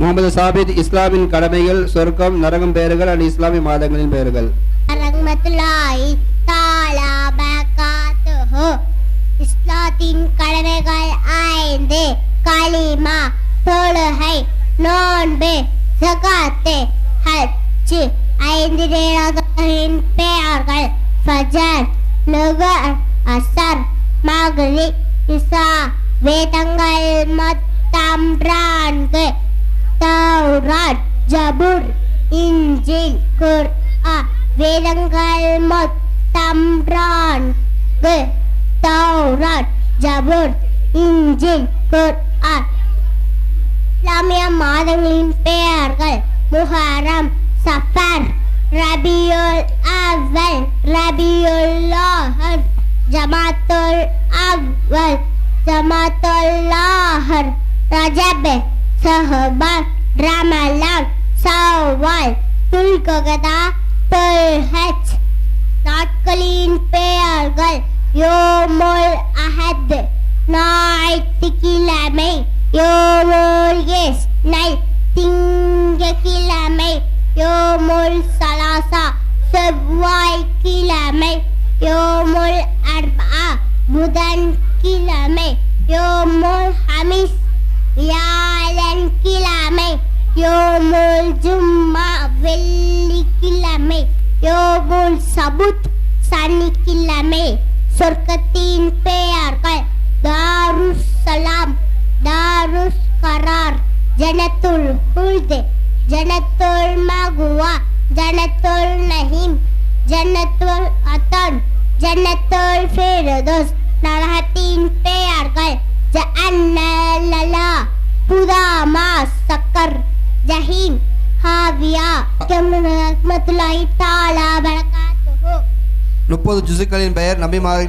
முகமது சாபித் இஸ்லாமின் கடமைகள் சொர்க்கம் நரகம் பெயர்கள் and இஸ்லாமிய மாதங்களின் பெயர்கள் இஸ்லாத்தின் கடமைகள் ஐந்து. களிமா தொழுகை நோன்பு சகாத்து ஹஜ். ஐந்து நேரங்களின் பெயர்கள் ஃபஜர் நுகர் அசர் மகரி இசா. வேதங்கள் மொத்தம் நான்கு. தௌராட் ஜபுர் இன்ஜில் குர்ஆன் வேதங்கள் மொத்தம் நான்கு. தௌராட் ஜபுர் இன்ஜில் குர்ஆன் இஸ்லாமிய மாதங்களின் பெயர்கள் முஹரம் சஃபர் ரபியுல் அவல் ரபியுல் ஆஹர் ஜமாத்துல் அவல் ஜமாத்துல் ஆஹர் ரஜபே சஹபான் ரமலான் சவால் துல்ககதா துல்ஹஜ் நாட்களின் பெயர்கள் யோமுல் அஹத் ஞாயிற்றுக்கிழமை யோமுல் எஸ்னை திங்கக்கிழமை யோமுல் சலாசா செவ்வாய்க்கிழமை யோமுல் அர்பா புதன்கிழமை யோமுல் ஹமிஸ் يوم الجمعة في الكلامي يوم السبت ثاني كلامي सरकतीन पे अरकल दारुसलाम दारुस करार जनतुल हुद जनतुल मगुआ जनतुल नहीम जनतुल अतन जनतुल फिरदोस नरहतीन पे अरकल जहन्न ஜஹீம் ஹாவியா ரஹ்மத்துல்லாஹி தஆலா பரகாத்துஹு. முப்பது ஜுசுக்களின் பெயர் நபிமார்கள்